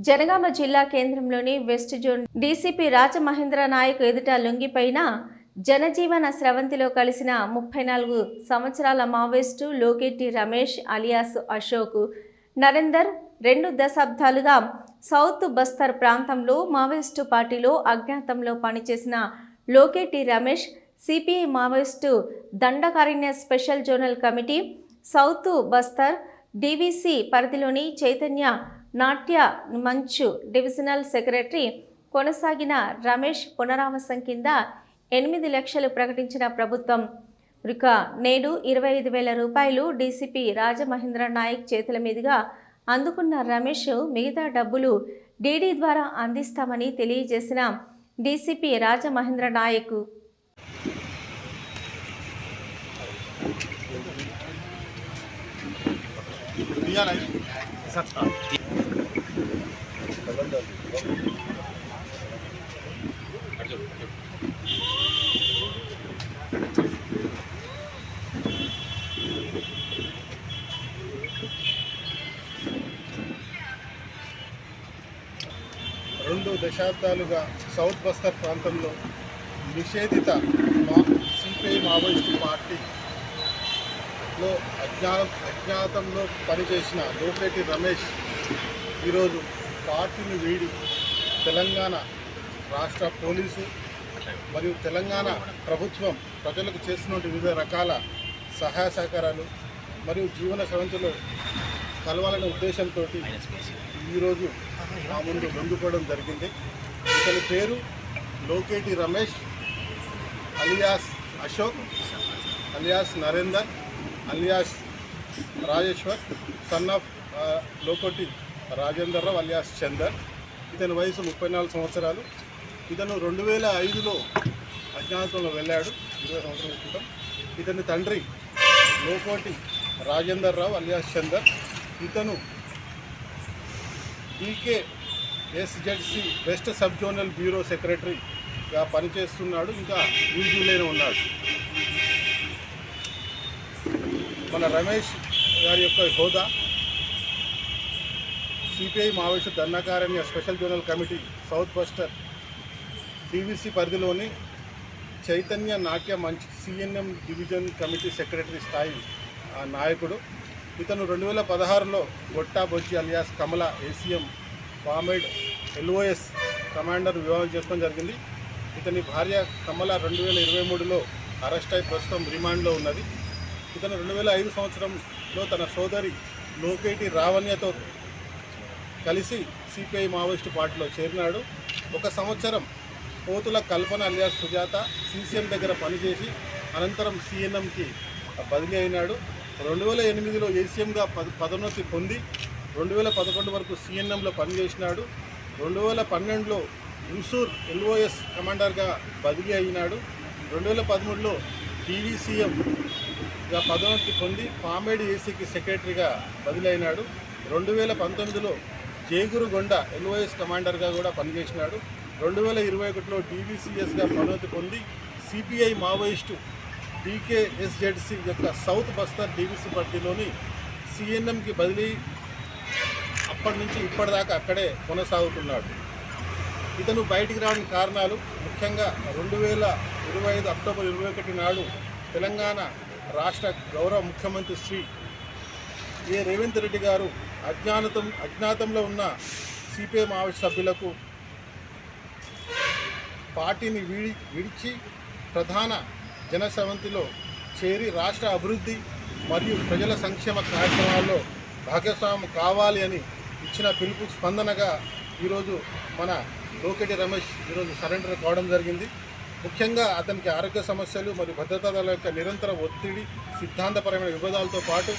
జనగామ జిల్లా కేంద్రంలోని west zone DCP Rajamahendra Nayak ఎదుట లొంగిపోయిన జనజీవన స్రవంతిలో కలిసిన ముప్పై నాలుగు సంవత్సరాల మావోయిస్టు లోకెట్టి రమేష్ అలియాస్ అశోక్ నరేందర్ రెండు దశాబ్దాలుగా సౌత్ బస్తర్ ప్రాంతంలో మావోయిస్టు పార్టీలో అజ్ఞాతంలో పనిచేసిన Loketti Ramesh CPI Maoist Dandakaranya special zonal committee south Bastar DVC పరిధిలోని చైతన్య నాట్య మంచు డివిజనల్ సెక్రటరీ కొనసాగిన రమేష్ పునరావాసం కింద ఎనిమిది లక్షలు ప్రకటించిన ప్రభుత్వం. ఇక నేడు ఇరవై ఐదు వేల రూపాయలు డీసీపీ రాజమహేంద్ర నాయక్ చేతుల మీదుగా అందుకున్న రమేష్ మిగతా డబ్బులు డీడీ ద్వారా అందిస్తామని తెలియజేసిన డీసీపీ రాజమహేంద్ర నాయక్. రెండు దశాబ్దాలుగా సౌత్ బస్తర్ ప్రాంతంలో నిషేధిత మా సిపిఐ మావోయిస్టు పార్టీలో అజ్ఞా అజ్ఞాతంలో పనిచేసిన లోపేటి రమేష్ ఈరోజు పార్టీని వీడి తెలంగాణ రాష్ట్ర పోలీసు మరియు తెలంగాణ ప్రభుత్వం ప్రజలకు చేస్తున్న వివిధ రకాల సహాయ సహకారాలు మరియు జీవన సవంతిలో కలవాలనే ఉద్దేశంతో ఈరోజు మా ముందు పొందుకోవడం జరిగింది. ఇతని పేరు Loketi Ramesh alias Ashok alias Narender alias Rajeshwar son of Lokoti Rajender Rao alias Chander. ఇతని వయసు ముప్పై నాలుగు సంవత్సరాలు. ఇతను రెండు వేల ఐదులో అజ్ఞాతంలో వెళ్ళాడు. ఇరవై సంవత్సరాల క్రితం. ఇతని తండ్రి లోకోటి రాజేందర్ రావు అలియాస్ చందర్. ఇతను ఈకే SZC west sub zonal bureau సెక్రటరీగా పనిచేస్తున్నాడు. ఇంకా యూజీలోనే ఉన్నాడు. మన రమేష్ గారి యొక్క హోదా CPI Maoist Dandakaranya special zonal committee south Bastar DVC పరిధిలోని Chaitanya Natya Manch CNM division committee secretary స్థాయి ఆ నాయకుడు. ఇతను రెండు వేల పదహారులో Gotta Bochchi alias Kamala ACM Pamed LOS commander వివాహం చేసుకోవడం జరిగింది. ఇతని భార్య కమల రెండు వేల ఇరవై మూడులో అరెస్ట్ అయి ప్రస్తుతం రిమాండ్లో ఉన్నది. ఇతను రెండు వేల ఐదు సంవత్సరంలో తన సోదరి లోకేటి రావణ్యతో కలిసి సిపిఐ మావోయిస్టు పార్టీలో చేరినాడు. ఒక సంవత్సరం పోతుల కల్పన అలియాస్ సుజాత సీసీఎం దగ్గర పనిచేసి అనంతరం సిఎన్ఎంకి బదిలీ అయినాడు. రెండు వేల ఎనిమిదిలో ఏసీఎంగా పద పదోన్నతి పొంది రెండు వేల పదకొండు వరకు సిఎన్ఎంలో పనిచేసినాడు. రెండు వేల పన్నెండులో ఇన్సూర్ ఎల్ఓఎస్ కమాండర్గా బదిలీ అయినాడు. రెండు వేల పదమూడులో టీవీసీఎంగా పదోన్నతి పొంది పామేడి ఏసీకి సెక్రటరీగా బదిలీ అయినాడు. రెండు వేల పంతొమ్మిదిలో జేగురుగొండ ఎల్ఓఎస్ కమాండర్గా కూడా పనిచేసినాడు. రెండు వేల ఇరవై ఒకటిలో డీవీసీఎస్గా పదోన్నతి పొంది సిపిఐ మావోయిస్టు డీకేఎస్జెడ్సి యొక్క సౌత్ బస్తర్ డీవీసీ పార్టీలోని సిఎన్ఎంకి బదిలీ అప్పటి నుంచి ఇప్పటిదాకా అక్కడే కొనసాగుతున్నాడు. ఇతను బయటికి రావడానికి కారణాలు ముఖ్యంగా రెండు వేల ఇరవై ఐదు అక్టోబర్ ఇరవై ఒకటి నాడు తెలంగాణ రాష్ట్ర గౌరవ ముఖ్యమంత్రి శ్రీ ఏ రేవంత్ రెడ్డి గారు అజ్ఞానతం అజ్ఞాతంలో ఉన్న సిపిఐ మావోయిస్ట్ సభ్యులకు పార్టీని విడి విడిచి ప్రధాన జనసవంతిలో చేరి రాష్ట్ర అభివృద్ధి మరియు ప్రజల సంక్షేమ కార్యక్రమాల్లో భాగస్వామ్యం కావాలి అని ఇచ్చిన పిలుపు స్పందనగా ఈరోజు మన లోకేటి రమేష్ ఈరోజు సరెండర్ కావడం జరిగింది. ముఖ్యంగా అతనికి ఆరోగ్య సమస్యలు మరియు భద్రతా దళాల యొక్క నిరంతర ఒత్తిడి సిద్ధాంతపరమైన విభేదాలతో పాటు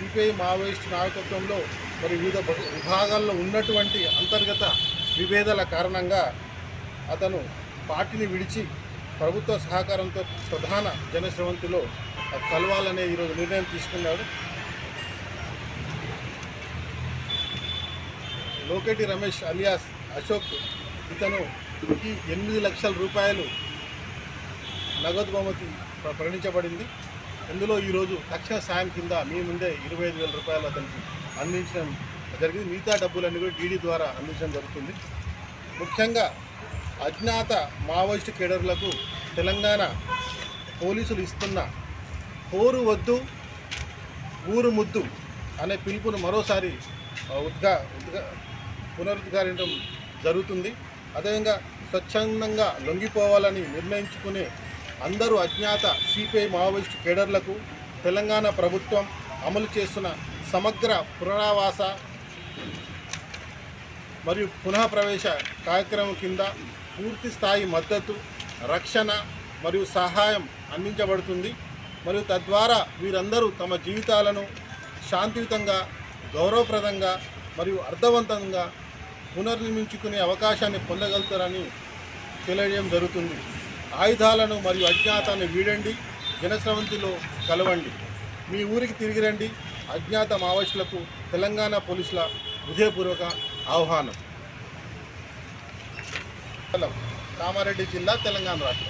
సిపిఐ మావోయిస్ట్ నాయకత్వంలో మరి వివిధ విభాగాల్లో ఉన్నటువంటి అంతర్గత విభేదాల కారణంగా అతను పార్టీని విడిచి ప్రభుత్వ సహకారంతో ప్రధాన జనశ్రవంతిలో కలవాలనే ఈరోజు నిర్ణయం తీసుకున్నాడు. లోకేటి రమేష్ అలియాస్ అశోక్ ఇతను ఈ ఎనిమిది లక్షల రూపాయలు నగదు బహుమతి ప్రకటించబడింది అందులో ఈరోజు తక్షణ సాయం కింద మీ ముందే ఇరవై ఐదు వేల రూపాయలు అతనికి అందించడం జరిగింది. మిగతా డబ్బులన్నీ కూడా డీడీ ద్వారా అందించడం జరుగుతుంది. ముఖ్యంగా అజ్ఞాత మావోయిస్టు కేడర్లకు తెలంగాణ పోలీసులు ఇస్తున్న పోరు వద్దు ఊరు ముద్దు అనే పిలుపును మరోసారి ఉద్గా ఉద్గా పునరుద్ఘాటించడం జరుగుతుంది. అదేవిధంగా స్వచ్ఛందంగా లొంగిపోవాలని నిర్ణయించుకునే అందరూ అజ్ఞాత సిపిఐ మావోయిస్టు కేడర్లకు తెలంగాణ ప్రభుత్వం అమలు చేస్తున్న సమగ్ర పునరావాస మరియు పునః ప్రవేశ కార్యక్రమం కింద పూర్తి స్థాయి మద్దతు రక్షణ మరియు సహాయం అందించబడుతుంది. మరియు తద్వారా వీరందరూ తమ జీవితాలను శాంతియుతంగా గౌరవప్రదంగా మరియు అర్థవంతంగా పునర్నిర్మించుకునే అవకాశాన్ని పొందగలుగుతారని తెలియజేయడం జరుగుతుంది. ఆయుధాలను మరియు అజ్ఞాతాన్ని వీడండి జనస్రవంతిలో కలవండి. మీ ఊరికి తిరిగి రండి. అజ్ఞాత మావోయిస్టులకు తెలంగాణ పోలీసుల హృదయపూర్వక ఆహ్వానం. కామారెడ్డి జిల్లా తెలంగాణ రాష్ట్రం.